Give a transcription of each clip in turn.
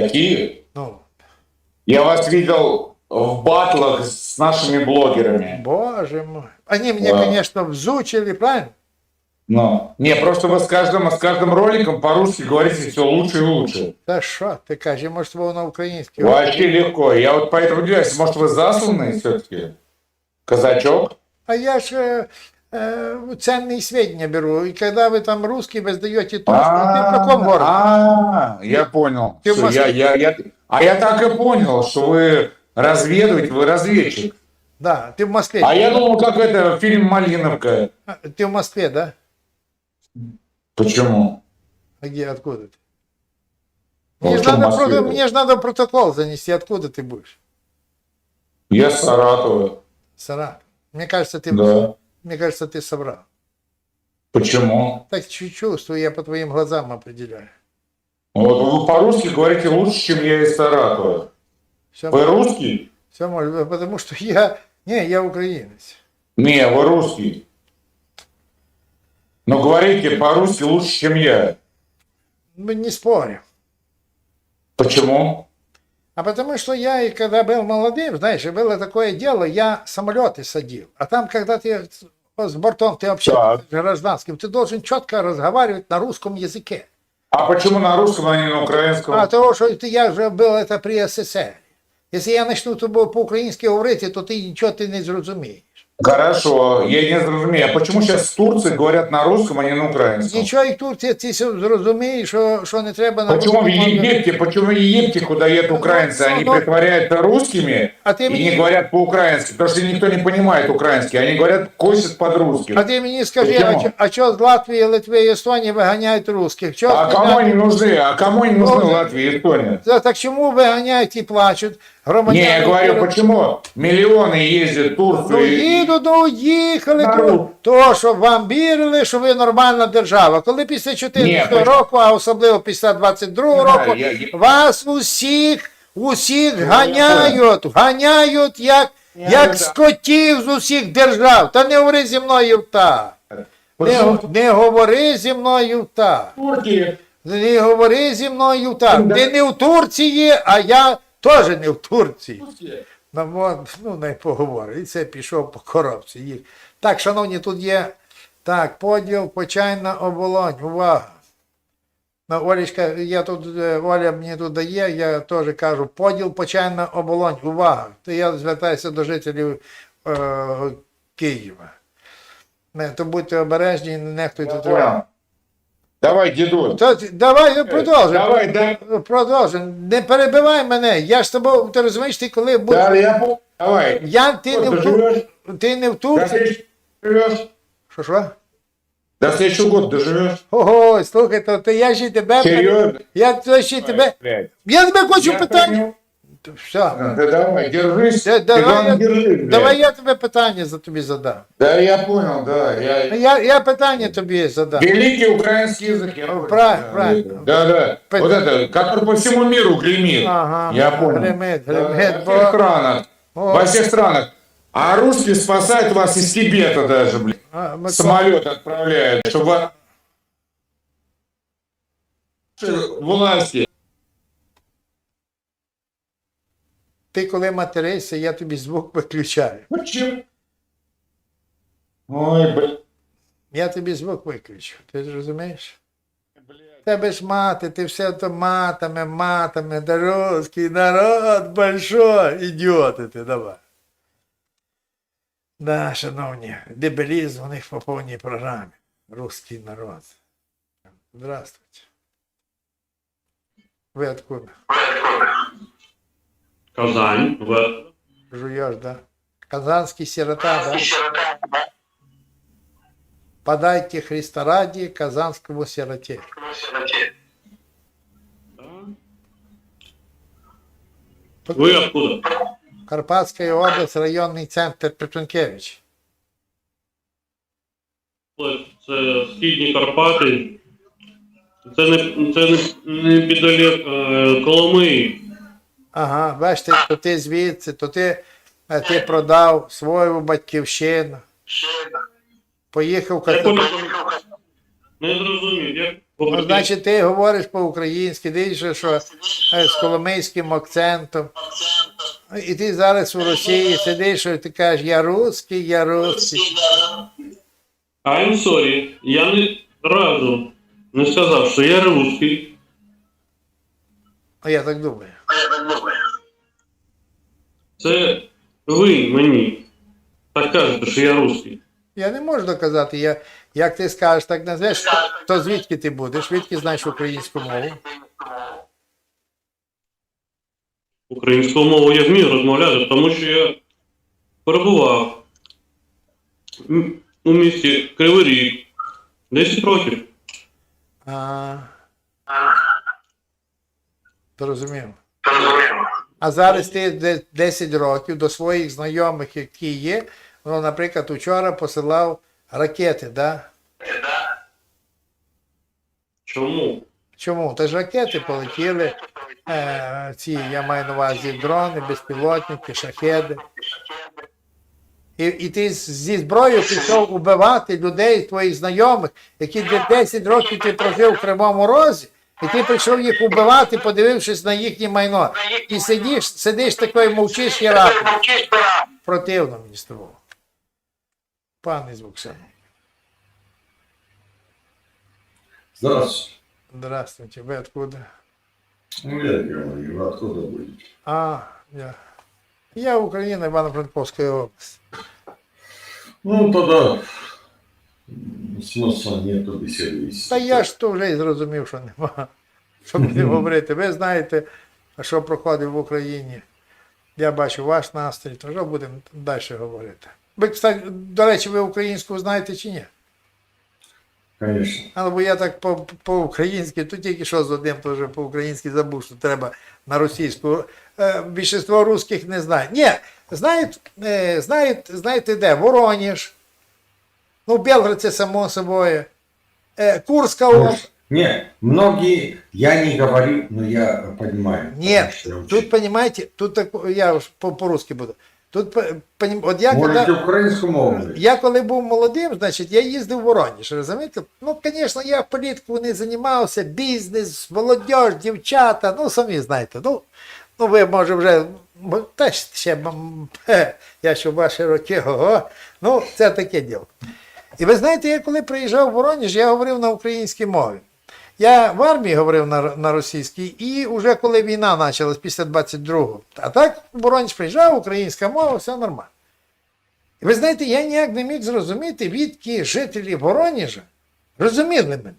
Какие? Ну, Я вас видел в батлах с нашими блогерами. боже мой. Они мне, Да. конечно, взучили, правильно? Но. Не, просто вы с каждым, с каждым роликом по-русски говорите все лучше и лучше. Та що ти кажеш, може, воно українське. Вообще легко. Я вот поэтому удивляюсь, может вы засланный все-таки? Казачок? А я ж э, э, ценные сведения беру. И когда вы там русский, вы сдаете то, что ты в каком городе? А, я понял. А я так и понял, что вы разведывааете, вы разведчик. Да, ты в Москве. А я думал, как это, фильм «Малиновка». А, Ты в Москве, да? Почему? А где, откуда ты? Ну, Мне же, надо, мне же надо протокол занести, откуда ты будешь. Я с Саратова. Саратов. Мне кажется, ты, Да. Мне кажется, ты соврал. Почему? Так чу- чувствую, я по твоим глазам определяю. Вот вы по-русски говорите лучше, чем я из Саратова. Все, Вы русский? все может потому что я, не, я украинец. Не, вы русский. Но говорите по-русски лучше, чем я. Мы не спорим. Почему? А потому что я, и когда был молодым, знаешь, было такое дело, я самолеты садил. А там, когда ты с бортом, ты общаешься с гражданским, ты должен четко разговаривать на русском языке. А почему на русском, а не на украинском? А того, що ти- я вже був это при СССР. Якщо я почну тобою по-українськи говорити, то ти нічого ти не зрозумієш. Хорошо, я не зрозумею. А почему сейчас турцы говорят на русском, а не на украинском? Нічого і тут ти, ти зрозумієш, що, що не треба на Почему в русском говорити. Египте, почему в Египте, куда едут украинцы, они Ну, притворяются русскими А ты и мне- не говорят по-украински, потому что никто не понимает украинский, они говорят, косят под русским. А ти мені скажи, Почему? а, чо- а що з Латвії, Литви і Естонії виганяють русських? Чого А з кому они Фінляндії? нужны? А кому они нужны Ну, Латвия и Эстония? Та- Так чому виганяють і плачуть? Громадяни Не, я говорю, почему миллионы ездят в Турцию? Ну и- їду, ну їхали Народ. То, що вам вірили, що ви нормальна держава. Коли після 14 Ні, року, а особливо після 22 Не року, знаю, я- я- вас усіх, усіх ганяють, ганяють як, Я як знаю. скотів з усіх держав. Та не говори зі мною так. Не, Почему? не говори зі мною так. Не говори зі мною так. Ти не в Турції, а я теж не в Турції. Ну, ну, не поговорив. І це пішов по коробці. Їх. Так, шановні, тут є так, поділ, почайна оболонь. Увага. Ну, Олечка, я тут, е, Оля мені тут дає, я теж кажу, поділ, почайна оболонь. Увага. То я звертаюся до жителів е, Києва. Не, то будьте обережні, не нехтуйте понял. Давай, деду. То, давай продовжуй. Давай, да. Продовжуй. Не перебивай мене. Я ж тобою, ти розумієш, ти коли будеш. Да, я. Давай. Я, ти, не в Тур... ти не в Турції. Що що? До следующего года доживешь? Ого, слухай, то, то я ще тебе. Серьезно? Я то ще тебе. Я тебе хочу понял. Все. Да давай, держись. Да, давай, я, держись, давай я тебе питання за тобі задам. Да, я понял, да. Я... Я, я питання тобі задам. Великий украинский язык. я понял. правильно, Да, правильно. Да, да. Вот это, который по всему миру гремит. Ага, Я понял. гремит, Да, гремит, Во всех странах. Во всех странах. А русские спасают вас из Тибета даже, блин. А, Микола, Самолет отправляют, чтобы власти. Ти коли материшся, я тобі звук виключаю. Почему? Ой, блин. Я тобі звук виключу. Ти ж розумієш? Тебе ж мати, ти все то матами, матами, да русский народ большой, ідіоти ти, давай. Да, шановні, дебилізм у них по повній програмі. Русский народ. Здравствуйте. Ви откуда? Казань, в Жуєш, да? Казанский сирота, да? Подайте Христа ради казанскому сироте. Ви откуда? Карпатська область, районний центр Петункевич. Це східні Карпати. Це не, це не, не підалік е, Коломиї. Ага, бачите, то ти звідси, то ти, ти продав свою батьківщину. Поїхав католик. Не зрозумів, як Ну, значить, ти говориш по-українськи, дивишся, що е, з коломийським акцентом. І ти зараз у Росії сидиш і ти кажеш, я русський, я русський. I'm sorry, я не разу не сказав, що я русський. Ну, я так думаю. Це ви мені так кажете, що я русський. Я не можу доказати. Я, як ти скажеш, так назвеш, то, то звідки ти будеш? Звідки знаєш українську мову? Українською мовою я вмію розмовляти, тому що я перебував у місті Кривий Ріг 10 років. А, зрозумів. А зараз ти 10 років до своїх знайомих, які є, ну, наприклад, учора посилав ракети, да? Чому? Чому? Та ж ракети полетіли, е, ці, я маю на увазі дрони, безпілотники, шахеди. І, і ти зі зброєю пішов убивати людей, твоїх знайомих, які 10 років ти прожив в Кривому Розі, і ти прийшов їх убивати, подивившись на їхнє майно. І сидиш, сидиш такою мовчиш і рапом. Противно мені з тобою. Пане Звуксен, Здравствуйте. здравствуйте, ви откуда? Ну, я говорю, вы откуда будете? А, я. Я Україна, Івано-Франковська область. Ну, тогда смысла нету беседы. Та я ж то вже і зрозумів, що нема. Щоб не говорити. Ви знаєте, що проходить в Україні. Я бачу ваш настрій, то вже будемо далі говорити. Ви, кстати, до речі, ви українську знаєте чи ні? Конечно. Але бо я так по- по-українськи, то тільки що з одним теж по-українськи забув, що треба на російську. Е, Більшість русських не знає. Ні, знають, е, знають, знаєте де? Вороніж. Ну, Белград це само собою. Е, Курська область. Не, многие, я не говорю, но я понимаю. Нет, потому тут, понимаете, тут так, я по- по-русски буду. Тут, по- понім- от я, Можете коли, українську мову? я коли був молодим, значить, я їздив в Воронеж, розумієте? Ну, звісно, я політику не займався, бізнес, молодь, дівчата, ну, самі знаєте, ну, ну ви, може, вже, м, та ж ще, я ще в ваші роки, ого, ну, це таке діло. І ви знаєте, я коли приїжджав в Воронеж, я говорив на українській мові. Я в армії говорив на, на російській, і вже коли війна почалась після 22-го. А так Воронеж приїжджав, українська мова, все нормально. І ви знаєте, я ніяк не міг зрозуміти, відки жителі Воронежа розуміли мене.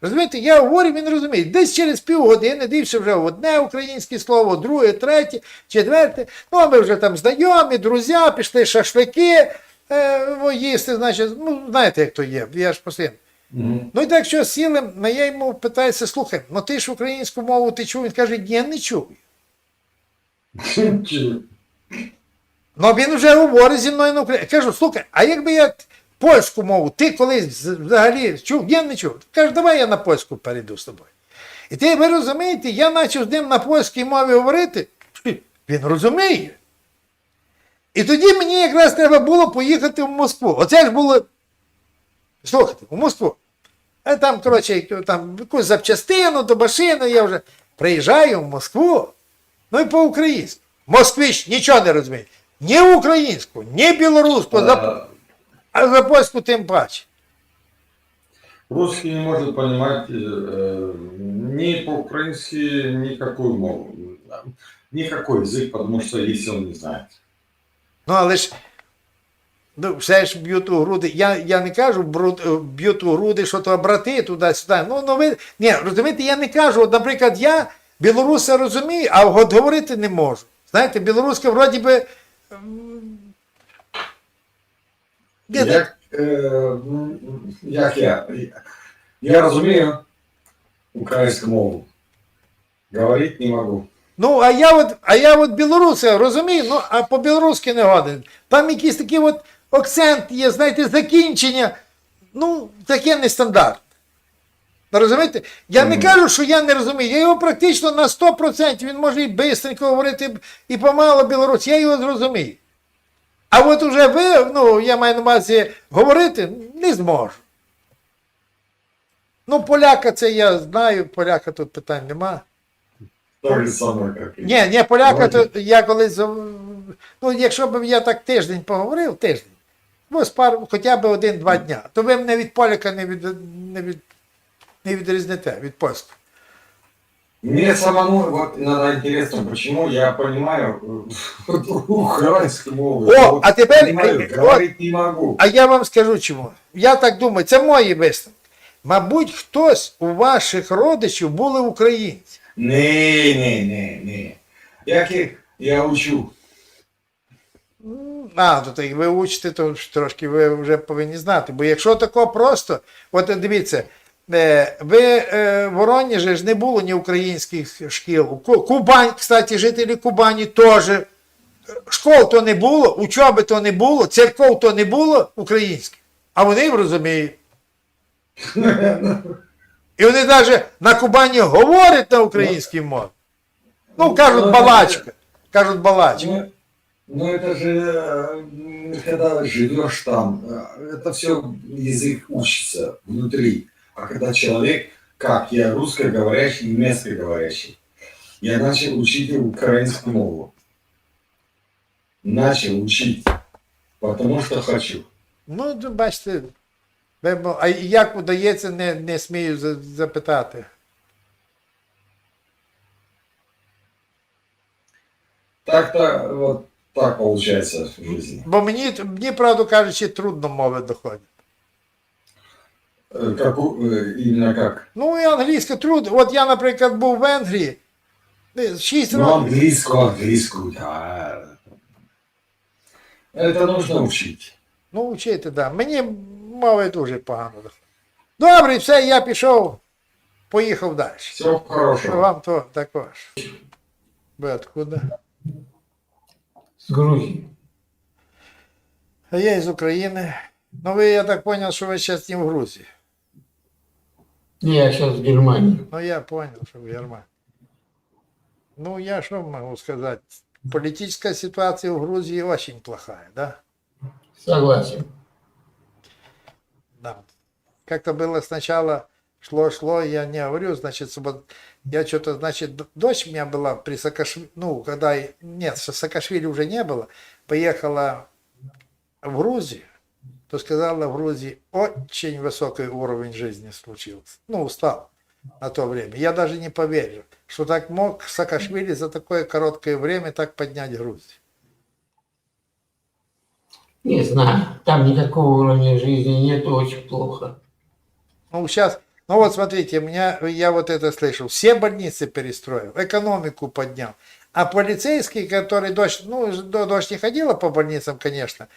Розумієте, я говорю, він розуміє. Десь через півгодини дивився вже одне українське слово, друге, третє, четверте. Ну, а ми вже там знайомі, друзі, пішли шашлики е, їсти, значить, ну, знаєте, як то є, я ж постійно. Мгм. Ну і так що сіли, ну я йому питаюся, слухай, ну ти ж українську мову ти чув? Він каже, ні, не чую. Ну він вже говорить зі мною на українську. Кажу, слухай, а якби я польську мову, ти колись взагалі чув? Ні, не чув. Каже, давай я на польську перейду з тобою. І ти ви розумієте, я почав з ним на польській мові говорити, він розуміє. І тоді мені якраз треба було поїхати в Москву. Оце ж було. Слухайте, у Москву. А там, коротше, там якусь запчастину до машини, я вже приїжджаю в Москву, ну і по-українськи. Москвич нічого не розуміє. Ні українську, ні білоруську, А, а за польську тим паче. Русский не может понимать э, ни по-украински никакую мову. Никакой язык, потому что если он не знает. Ну, але ж ну, все ж б'ють у груди. Я, я не кажу, е, б'ють у груди, що то брати туди-сюди. Ну, ну ви. Ні, розумієте, я не кажу, от, наприклад, я білоруса розумію, а от говорити не можу. Знаєте, білоруська вроді би. Як, е, як я? Я розумію українську мову. Говорить не можу. Ну, а я от, а я от білоруса розумію, ну, а по-білоруськи не годен. Там якийсь такий от акцент є, знаєте, закінчення. Ну, таке нестандартне. Розумієте? Я не кажу, що я не розумію. Я його практично на 100%, він може і бистренько говорити, і помало білорусь, я його зрозумію. А от уже ви, ну, я маю на увазі говорити, не зможу. Ну, поляка це я знаю, поляка тут питань нема. Так же. Ні, ні, поляка, то я колись. Ну, якщо б я так тиждень поговорив, тиждень, ось пару, хоча б один-два дня, то ви мене від поляка не, від, не, від, не відрізнете від польського. Мне самому вот иногда интересно, почему я понимаю э, украинскую мову. О, а теперь- понимаю, э, говорить не могу. А я вам скажу чому. Я так думаю, це мої висновки. Мабуть, хтось у ваших родичів були українці. Не, не, не, не. Яких я учу. А, то так ви учите, то трошки ви вже повинні знати. Бо якщо тако просто, от дивіться, е, ви е, в Воронежі ж не було ні українських шкіл. Кубань, кстати, жителі Кубані теж. Школ то не було, учоби то не було, церков то не було українських. А вони розуміють. І вони навіть на Кубані говорять на українській мові. Ну, кажуть балачка. Кажуть балачка. Ну, ну это же, э, м, когда живешь там, э, это все язык учится внутри. А когда человек, как я, русскоговорящий, немецкоговорящий, я начал учить украинскую мову. Начал учить, потому что хочу. Ну, то бачите, ви мо- а як удається, не, не смію за- запитати. Так-то вот так получается в жизни. Бо мені, мені, правду кажучи, трудно мови доходять. Э, Как, у- э, именно как? Ну, і англійська трудно. От я, наприклад, був в Венгрії. е, Шість Ну, років. английскую, английскую, да. Это нужно учить. Ну, вчити, да. Мені мови дуже погано доходять. Добре, все, я пішов, поїхав далі. Всего хорошего. Вам то також. Ви откуда? С Грузии. А я із України. Ну, ви, я так зрозумів, що ви зараз не в Грузії. Не, я сейчас в Германии. Ну, я понял, что вы Герман. Ну, я что могу сказать? Политическая ситуация в Грузии очень плохая, да? Согласен. Да. Как-то было сначала, шло-шло, я не говорю, значит, вот я что-то, значит, дочь у меня была при Саакашвили, ну, когда, нет, Са- Саакашвили уже не было, поехала в Грузию, то сказала, в Грузии очень высокий уровень жизни случился. Ну, стал на то время. Я даже не поверил, что так мог Саакашвили за такое короткое время так поднять Грузию. Не знаю, там никакого уровня жизни нет, очень плохо. Ну, сейчас, ну вот смотрите, меня, я вот это слышал, все больницы перестроил, экономику поднял. А полицейский, который дочь, ну, ж- до- дочь не ходила по больницам, конечно,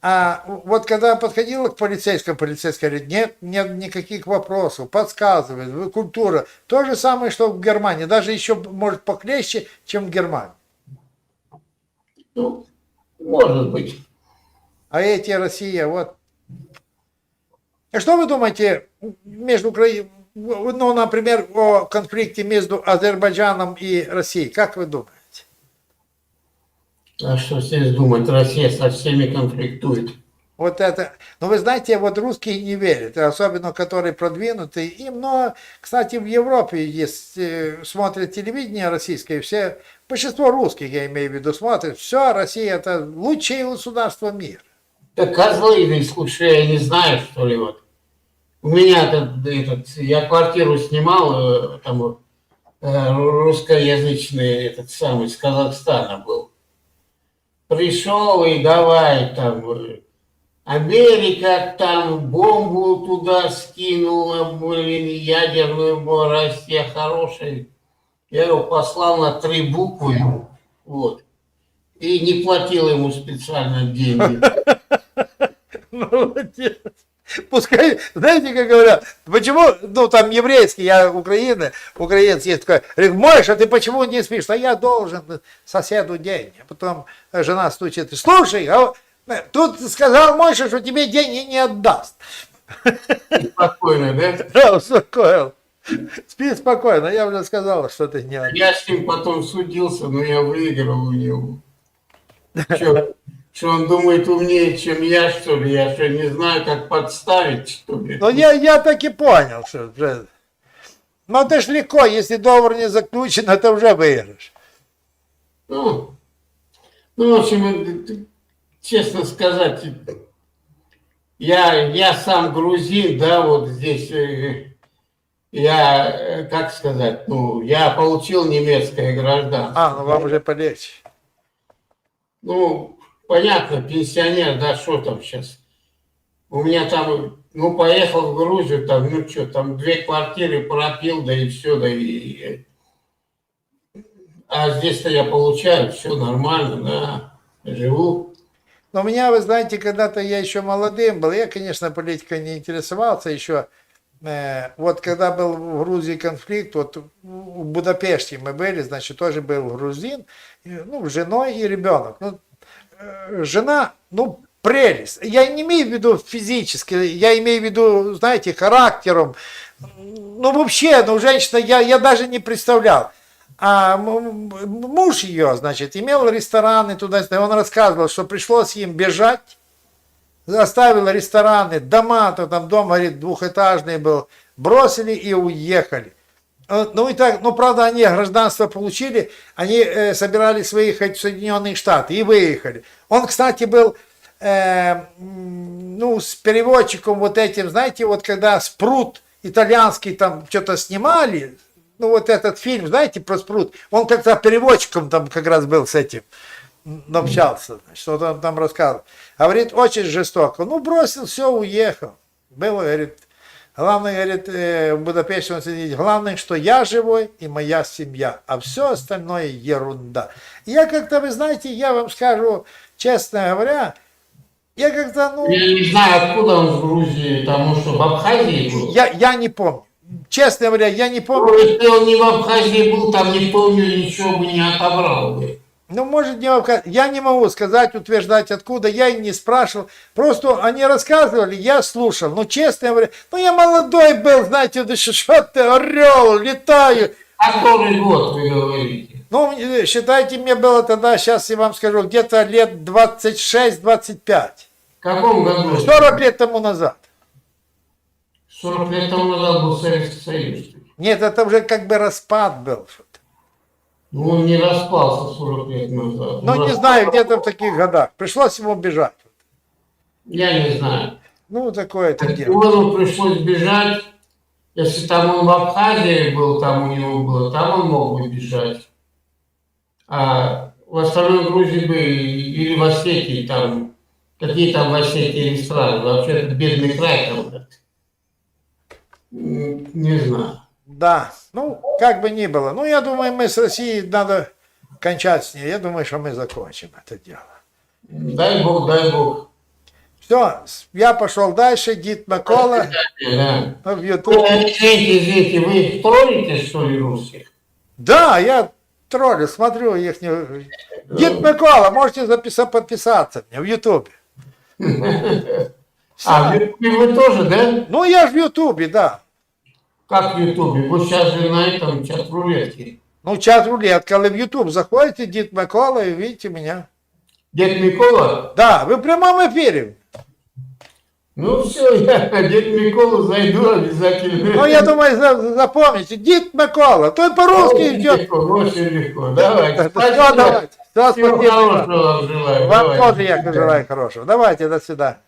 а вот когда подходила к полицейскому, полицейский говорит, нет, нет никаких вопросов, подсказывает, культура. То же самое, что в Германии, даже еще, может, похлеще, чем в Германии. Ну, может быть. А эти Россия, вот. И что вы думаете между Украиной, ну, например, о конфликте между Азербайджаном и Россией? Как вы думаете? А что здесь думать? Россия со всеми конфликтует. Вот это, ну вы знаете, вот русские не верят, особенно которые продвинутые. Им, но, кстати, в Европе есть, э, смотрят телевидение российское, все, большинство русских, я имею в виду, смотрят, все, Россия это лучшее государство мира. Да козлы или слушай, я не знаю, что ли, вот. У меня этот, этот я квартиру снимал, э, там э, русскоязычный этот самый с Казахстана был. Пришел и давай там э, Америка там бомбу туда скинула, блин, ядерную, была Россия хорошая. Я его послал на три буквы, вот. И не платил ему специально деньги. Молодец. Пускай, знаете, как говорят, почему, ну, там еврейский, я Украина, украинец есть такой, говорит, Мойша, ты почему не спишь? А я должен соседу деньги. А потом жена стучит, слушай, а тут сказал Мойша, что тебе деньги не отдаст. Спокойно, да? Да, успокоил. Спи спокойно, я уже сказал, что ты не отдаст. Я с ним потом судился, но я выиграл у него. Чё- Что он думает умнее, чем я, что ли? Я что, не знаю, как подставить, что ли? Ну, я, я так и понял, что. Ну, это ж легко, если договор не заключен, это уже выигрыш. Ну, ну, в общем, э, честно сказать, я, я сам грузин, да, вот здесь, э, я, э, как сказать, ну, я получил немецкое гражданство. А, ну вам уже полегче. Ну, понятно, пенсионер, да, что там сейчас? У меня там, ну, поехал в Грузию, там, ну, что, там две квартиры пропил, да и все, да и... А здесь-то я получаю, все нормально, да, живу. Но меня, вы знаете, когда-то я еще молодым был, я, конечно, политикой не интересовался еще. Э, Вот когда был в Грузии конфликт, вот в Будапеште мы были, значит, тоже был грузин, ну, с женой и ребенок. Ну, жена, ну, прелесть. Я не имею в виду физически, я имею в виду, знаете, характером. Ну, вообще, ну, женщина, я, я даже не представлял. А муж ее, значит, имел рестораны туда, и он рассказывал, что пришлось им бежать, оставил рестораны, дома, то там дом, говорит, двухэтажный был, бросили и уехали. Ну и так, ну правда они гражданство получили, они э, собирались выехать в Соединенные Штаты и выехали. Он, кстати, был э, ну, с переводчиком вот этим, знаете, вот когда Спрут итальянский там что-то снимали, ну вот этот фильм, знаете, про Спрут, он как-то переводчиком там как раз был с этим, общался, что он там рассказывал. Говорит, очень жестоко. Ну, бросил, все, уехал. Было, говорит, главное, говорит, э, в Будапеште он сидит, главное, что я живой и моя семья, а все остальное ерунда. Я как-то, вы знаете, я вам скажу, честно говоря, я как-то, ну... Я не знаю, откуда он в Грузии, потому что в Абхазии был. Я, я не помню. Честно говоря, я не помню. Ну, Если он не в Абхазии был, там у него ничего бы не отобрал бы. Ну, может, не я не могу сказать, утверждать откуда, я и не спрашивал. Просто они рассказывали, я слушал. Ну, честно говоря, ну, я молодой был, знаете, да что ты, орел, летаю. Который год вы говорите? Ну, э, считайте, мне было тогда, сейчас я вам скажу, где-то лет 26-25. В каком году? 40 лет тому назад. 40 лет тому назад был Советский Союз. Нет, это уже как бы распад был. Ну, он не распался 40 лет назад. Ну, не знаю, где-то в таких годах. Пришлось ему бежать. Я не знаю. Ну, такое это дело. Ивану пришлось бежать. Если там он в Абхазии был, там у него было, там он мог бы бежать. А в остальной Грузии бы или в Осетии там, какие там в Осетии рестораны, вообще это бедный край там. Не знаю. Да, ну, как бы ни было. Ну, я думаю, мы с Россией надо кончать с ней. Я думаю, что мы закончим это дело. Дай Бог, дай Бог. Все, я пошел дальше. Дид Микола Да. ну, в Вы, YouTube. Извините, извините, вы их троллите, что ли, русских? Да, я троллю, смотрю их. Дид Микола, можете записать, подписаться мне в YouTube. А, в Ютубе вы тоже, да? Ну, я же в Ютубе, да. Как в Ютубе? Вы сейчас же на этом чат рулетке. Ну, чат рулетка, але в YouTube заходите, Дид Микола, и видите меня. Дед Микола? Да, вы в прямом эфире. Ну все, я дед Микола зайду обязательно. Ну, я думаю, за- запомните. Дид Микола, то и по-русски идет. легко, очень легко. Давайте. Давайте. Все, спасибо. хорошего вам тоже я желаю хорошего. Давайте, до свидания.